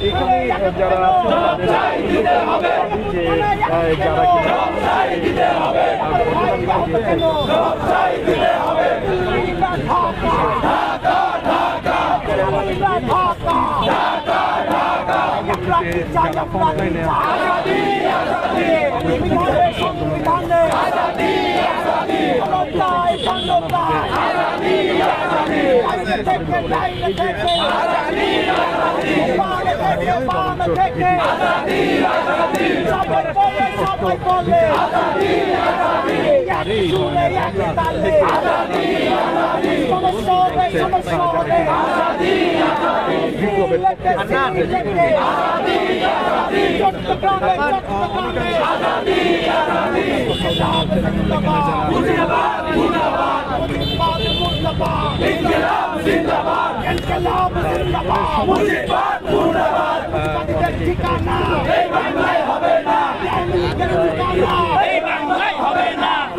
এখানে যারা যে যারা কিনা যে যারা ক্ষমতায় নেওয়া বিপ্লবের ঠিকানা এই বাংলায় হবে না এই বাংলায় হবে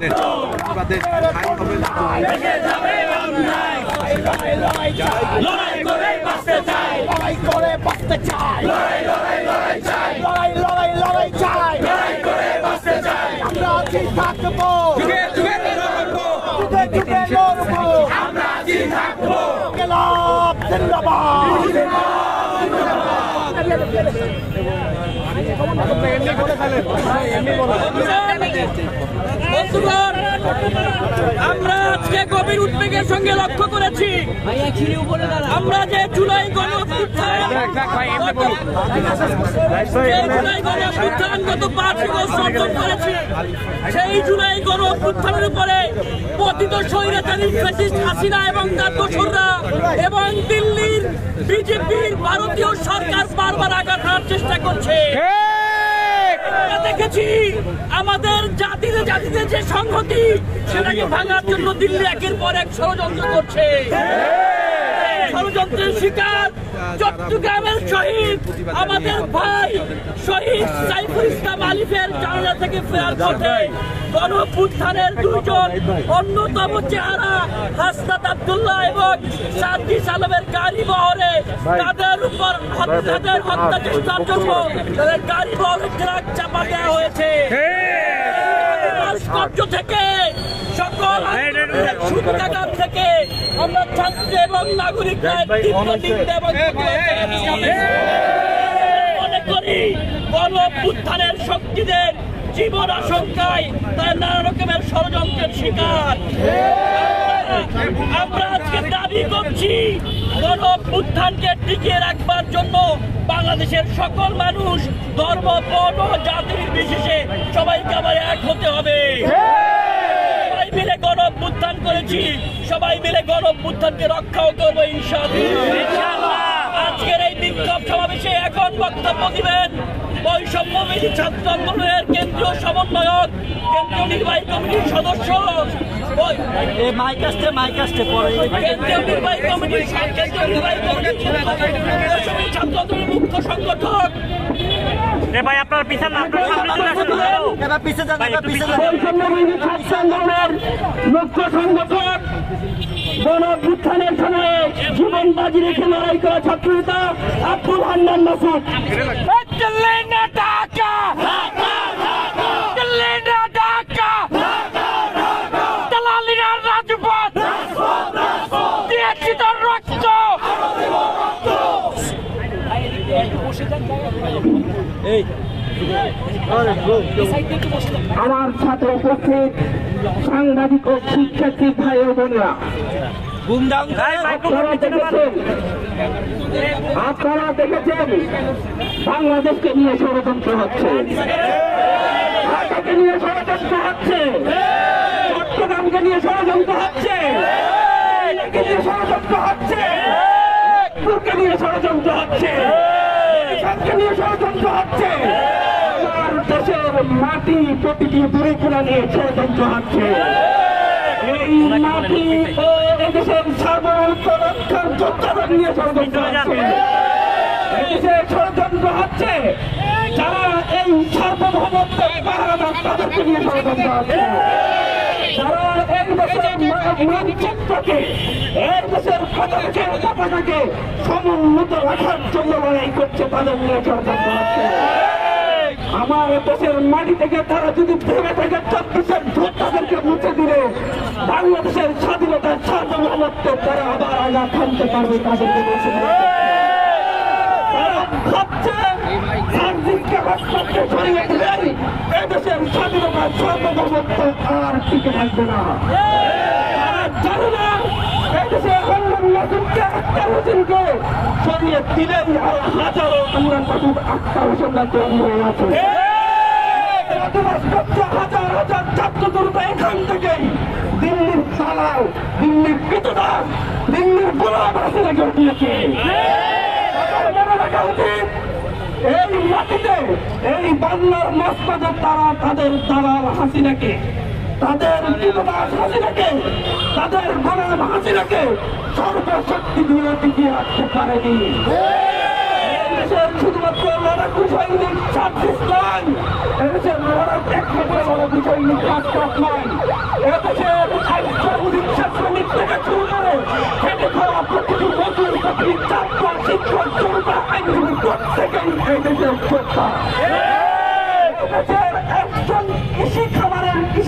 ঠিকানা এই বাংলায় হবে না। লড়াই করে বাঁচতে চাই। লড়াই করে বাঁচতে চাই। লড়াই লড়াই লড়াই চাই। লড়াই লড়াই লড়াই চাই। লড়াই করে বাঁচতে চাই। আমরা আছি থাকব। যুগে যুগে লড়বো। যুগে যুগে লড়বো। আমরা আছি থাকব। গেলাম জিন্দাবাদ। বন্ধুগণ, আমরা আজকে গভীর উদ্বেগের সঙ্গে লক্ষ্য করেছি। আমরা যে জুলাই গণ গত পাঁচ অর্জন করেছি সেই জুলাই গণ অভ্যুত্থানের উপরে পতিত স্বৈরাচারী ফ্যাসিস্ট হাসিনা এবং তার দোসররা এবং দিল্লির বিজেপির ভারতীয় সরকার বারবার আঘাত চেষ্টা করছে। দেখেছি আমাদের জাতিতে জাতিতে যে সংহতি সেটাকে ভাঙার জন্য দিল্লি একের পর এক ষড়যন্ত্র করছে। ষড়যন্ত্রের শিকার চট্টগ্রামের শহীদ, আমাদের ভাই শহীদ সাইফুল ইসলাম আলিফের জানালা থেকে ফেরার পথে গণপুত্থানের দুজন অন্যতম চেহারা হাসনাত আব্দুল্লাহ এবং সাদ্দিস আলমের গাড়ি বহরে তাদের উপর তাদের হত্যা চেষ্টার জন্য তাদের গাড়ি বহরে ট্রাক চাপা দেওয়া হয়েছে। ভাস্কর্য থেকে সকল সুবিধাগার থেকে আমরা ছাত্র এবং নাগরিকরা তীব্র নিন্দা এবং মনে করি গণ উত্থানের শক্তিদের জীবন আশঙ্কায় তারা নানা রকমের ষড়যন্ত্রের শিকার। আমরা আজকে দাবি করছি গণ অভ্যুত্থানকে টিকিয়ে রাখবার জন্য বাংলাদেশের সকল মানুষ ধর্ম, বর্ণ, জাতির বিশেষে সবাইকে আবার এক হতে হবে। সবাই মিলে গণ অভ্যুত্থান করেছি, সবাই মিলে গণ অভ্যুত্থানকে রক্ষাও করব ইনশাআল্লাহ। আজকের এই বিক্ষোভ সমাবেশে এখন বক্তব্য দিবেন বৈষম্য বিধি ছাত্র আন্দোলনের কেন্দ্রীয় সমন্বয়ক কেন্দ্রীয় নির্বাহী কমিটির সদস্য। কেন্দ্রীয় নির্বাহী কমিটির কেন্দ্রীয় নির্বাহী কমিটির ছাত্র আন্দোলনের মুখ্য সংগঠক। ভাই আপনার পিছনে আপনার সামনে চলে আসুন এবার পিছে যান এবার পিছে যান। বৈষম্যবিরোধী ছাত্র আন্দোলনের মুখ্য সংগঠক সময়ে জীবন বাজি রেখে লড়াই করা ছাত্রনেতা আব্দুল হান্নান মাসুদ। দিল্লি না ঢাকা দিল্লি না ঢাকা দালালি না রাজপথ দিয়েছি রক্ত আমার সাথে উপস্থিত সাংবাদিক ও শিক্ষার্থী ভাই ও বোনেরা। আপনারা দেখেছেন বাংলাদেশকে নিয়ে ষড়যন্ত্র হচ্ছে। ঢাকাকে নিয়ে ষড়যন্ত্র হচ্ছে। চট্টগ্রামকে নিয়ে ষড়যন্ত্র হচ্ছে। নিয়ে ষড়যন্ত্র হচ্ছে। নিয়ে ষড়যন্ত্র হচ্ছে। নিয়ে ষড়যন্ত্র হচ্ছে। দেশের মাটি প্রতিটি বুড়িপুরা নিয়ে ষড়যন্ত্র হচ্ছে। এই মাটি এদেশের সার্বভৌমত্ব রক্ষার নিয়ে ষড়যন্ত্র এদেশে ষড়যন্ত্র হচ্ছে। যারা এই সার্বভৌমত্ব পাহারাদার তাদেরকে নিয়ে ষড়যন্ত্র হচ্ছে। যারা এই দেশের মানচিত্রকে এই দেশের পতাকাকে পতাকাকে সমুন্নত রাখার জন্য লড়াই করছে তাদের নিয়ে ষড়যন্ত্র হচ্ছে। আমার দেশের মাটি থেকে তারা যদি ভেঙে থেকে চব্বিশের ভোট তাদেরকে মুছে দিলে বাংলাদেশের স্বাধীনতার সার্বভৌমত্ব তারা আবার আগা থামতে পারবে তাদেরকে দিলেই এদেশের স্বাধীনতার সার্বভৌমত্ব আর টিকে থাকবে না। জানে না অন্যান্য যুদ্ধে আক্তার হোসেনকে সরিয়ে দিলেই আরও হাজারো আমরা নতুন আক্তার হোসেনরা তৈরি হয়ে আছে। হাজার হাজার ছাত্র জনতা এখান থেকেই দিল্লির দালাল দিল্লির কৃতদাস দিল্লির গোলাম হাসিনা কেউ দিয়েছে। মনে রাখা উচিত এই মাটিতে এই বাংলার মসজিদের তারা তাদের দালাল হাসিনাকে তাদের হাসিনাকে তাদের গোলাম হাসিনাকে সর্বশক্তি দিয়ে টিকিয়ে রাখতে পারেনি। শুধুমাত্র লড়াকু সৈনিক ছাব্বিশ নয় এদেশের থেকে শুরু করে খেটে খাওয়া প্রতিটি মজুর প্রতিটি ছাত্র শিক্ষক জনতা আইনজীবী প্রত্যেকেই এই দেশের যোদ্ধা। এদেশের একজন কৃষি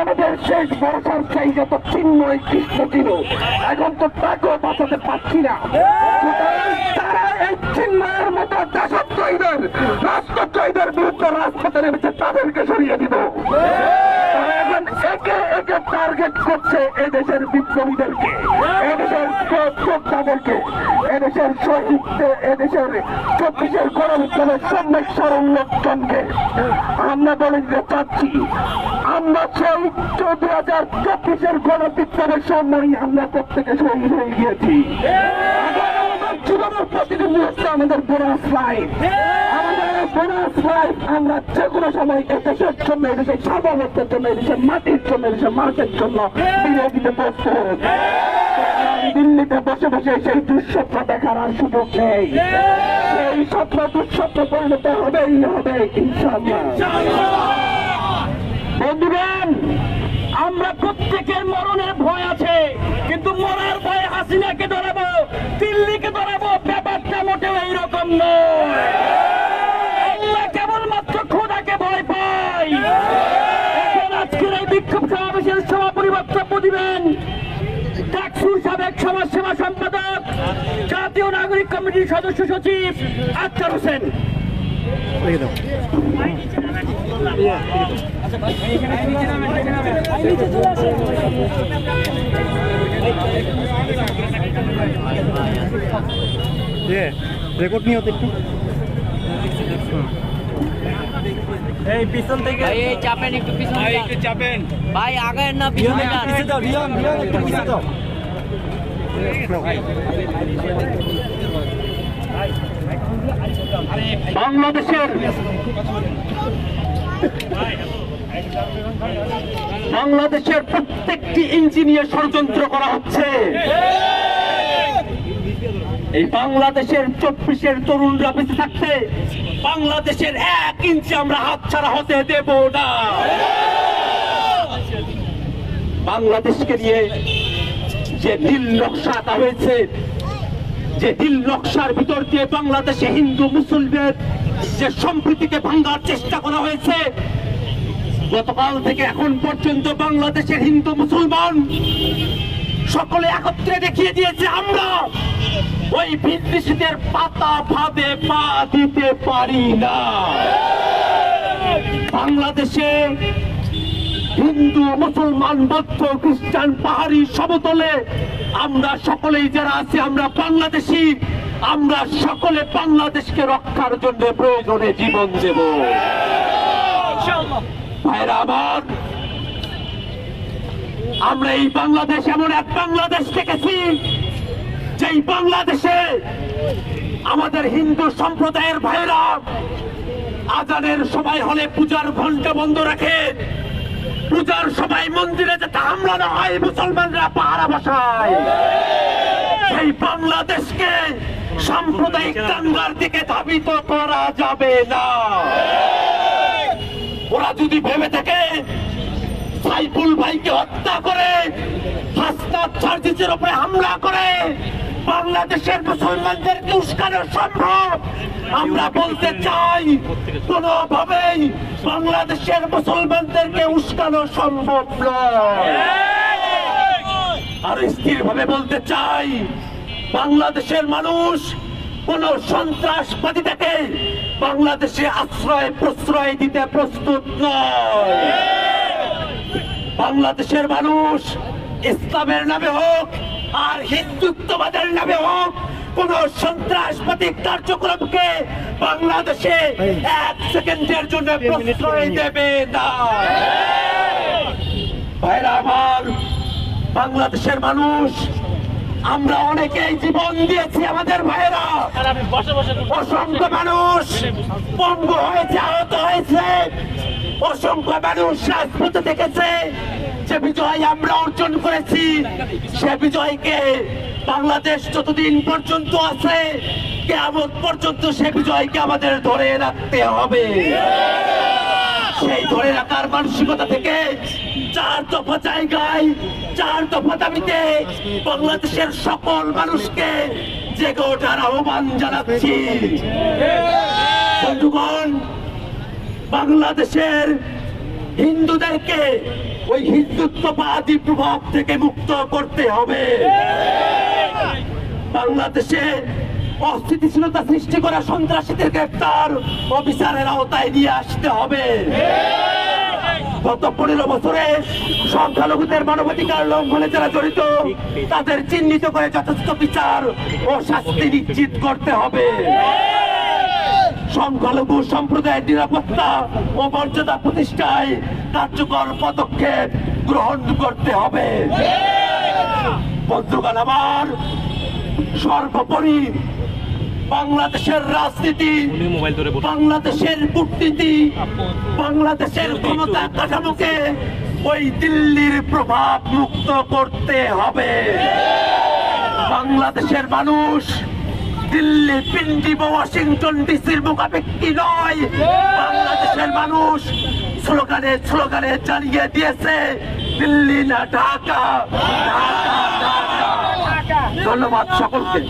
আমাদের শেষ ভরসার চাই যত চিন্ময় কৃষ্ণ ছিল এখন তো তাকেও বাঁচাতে পারছি না। তারা এই চিন্ময়ের মতো দেশত্রীদের রাষ্ট্রত্রীদের বিরুদ্ধে রাজপথে নেমেছে, তাদেরকে সরিয়ে দিব। একে একে টার্গেট করছে এদেশের বিপ্লবীদেরকে, এদেশের যোদ্ধাদেরকে এদেশের শহীদদের, এদেশের চব্বিশের গণবিপ্লবের সম্যক সরঞ্জনকে আমরা বলে দিতে চাচ্ছি, আমরা সেই চোদ্দ হাজার চব্বিশের গণবিপ্লবের সময় আমরা প্রত্যেকে শহীদ হয়ে গিয়েছি। জীবনের প্রতিটি মুহূর্তে আমাদের বোনাস লাইফ আমরা দিল্লিতে বসে বসে সেই দুঃস্বপ্ন দেখার আর সুযোগ নেই। সেই স্বপ্ন দুঃস্বপ্ন পরিণত হবেই, হবে বন্ধুগণ, আমরা প্রত্যেকের মরণের ভয় আছে, কিন্তু মরার ভয়ে হাসিনাকে ধরাবো, দিল্লিকে ধরাবো, ব্যাপারটা মোটেও এইরকম নয়। কমিটির সদস্য সচিব আক্তার হোসেন রেকর্ড নিয়ে একটু এই পিছন থেকে ভাই এই চাপেন একটু পিছনে একটু চাপেন ভাই আগের না পিছনে যান রিয়ান রিয়ান একটু পিছিয়ে দাও বাংলাদেশের বাংলাদেশের প্রত্যেকটি ইঞ্জিনিয়ার ষড়যন্ত্র করা হচ্ছে। এই বাংলাদেশের চব্বিশের তরুণরা বেঁচে থাকতে বাংলাদেশের এক ইঞ্চি আমরা হাত ছাড়া হতে দেব না। বাংলাদেশকে নিয়ে যে নীল নকশা হয়েছে যে দিল নকশার ভিতর দিয়ে বাংলাদেশে হিন্দু মুসলিমের যে সম্প্রীতিকে ভাঙ্গার চেষ্টা করা হয়েছে, গতকাল থেকে এখন পর্যন্ত বাংলাদেশের হিন্দু মুসলমান সকলে একত্রে দেখিয়ে দিয়েছে, আমরা ওই বিদ্বেষীদের পাতা ভাবে পা দিতে পারি না। বাংলাদেশে হিন্দু, মুসলমান, বৌদ্ধ, খ্রিস্টান, পাহাড়ি সমতলে আমরা সকলেই যারা আছি, আমরা বাংলাদেশি। আমরা সকলে বাংলাদেশকে রক্ষার জন্য প্রয়োজনে জীবন দেব। আমার এই বাংলাদেশ এমন এক বাংলাদেশ দেখেছি, যেই বাংলাদেশে আমাদের হিন্দু সম্প্রদায়ের ভাইরা আজানের সময় হলে পূজার ঘণ্টা বন্ধ রাখে। পূজার সময় মন্দিরে যাতে হামলা না হয়, মুসলমানরা পাহারা বসায়। সেই বাংলাদেশকে সাম্প্রদায়িক দাঙ্গার দিকে ধাবিত করা যাবে না। ওরা যদি ভেবে থাকে, সাইফুল ভাইকে হত্যা করে, হাসনাত সার্জিসের উপরে হামলা করে বাংলাদেশের মুসলমানদেরকে উস্কানো সম্ভব। আমরা বলতে চাই, কোনোভাবেই বাংলাদেশের মুসলমানদেরকে উস্কানো সম্ভব নয়। আর স্থির ভাবে বলতে চাই, বাংলাদেশের মানুষ কোন সন্ত্রাসবাদীটাকে বাংলাদেশে আশ্রয় প্রশ্রয় দিতে প্রস্তুত নয়। বাংলাদেশের মানুষ ইসলামের নামে হোক আর হিন্দুত্ববাদের নামে হোক কোন সন্ত্রাসবাদী কার্যক্রমকে বাংলাদেশে এক সেকেন্ডের জন্য প্রশ্রয় দেবে না। ভাইরা আমার বাংলাদেশের মানুষ আমরা অনেকেই জীবন দিয়েছি আমাদের ভাইয়েরা। অসংখ্য মানুষ পঙ্গু হয়েছে আহত হয়েছে। অসংখ্য মানুষ রাজপথে দেখেছে। যে বিজয় আমরা অর্জন করেছি, সে বিজয়কে বাংলাদেশ যতদিন পর্যন্ত আছে কেমন পর্যন্ত সে বিজয়কে আমাদের ধরে রাখতে হবে। সেই ধরে রাখার মানসিকতা থেকে চার দফা জায়গায়, চার দফা দাবিতে বাংলাদেশের সকল মানুষকে জেগে ওঠার আহ্বান জানাচ্ছি। বন্ধুগণ, বাংলাদেশের হিন্দুদেরকে ওই হিন্দুত্ববাদী প্রভাব থেকে মুক্ত করতে হবে। বাংলাদেশে অস্থিতিশীলতা সৃষ্টি করা সন্ত্রাসীদের গ্রেপ্তার বিচারের আওতায় নিয়ে আসতে হবে। গত পনেরো বছরে সংখ্যালঘুদের মানবাধিকার লঙ্ঘনে যারা জড়িত, তাদের চিহ্নিত করে যথেষ্ট বিচার ও শাস্তি নিশ্চিত করতে হবে। সংখ্যালঘু সম্প্রদায়ের নিরাপত্তা ও মর্যাদা প্রতিষ্ঠায় কার্যকর পদক্ষেপ গ্রহণ করতে হবে। বন্ধুগণ আমার সর্বোপরি বাংলাদেশের রাজনীতি বাংলাদেশের কূটনীতি বাংলাদেশের ক্ষমতা কাঠামোকে ওই দিল্লির প্রভাব মুক্ত করতে হবে। বাংলাদেশের মানুষ দিল্লি, পিন্ডি, বা ওয়াশিংটন ডিসির মুখাপেক্ষি নয় বাংলাদেশের মানুষ স্লোগানে স্লোগানে জানিয়ে দিয়েছে, দিল্লি না ঢাকা ধন্যবাদ সকলকে।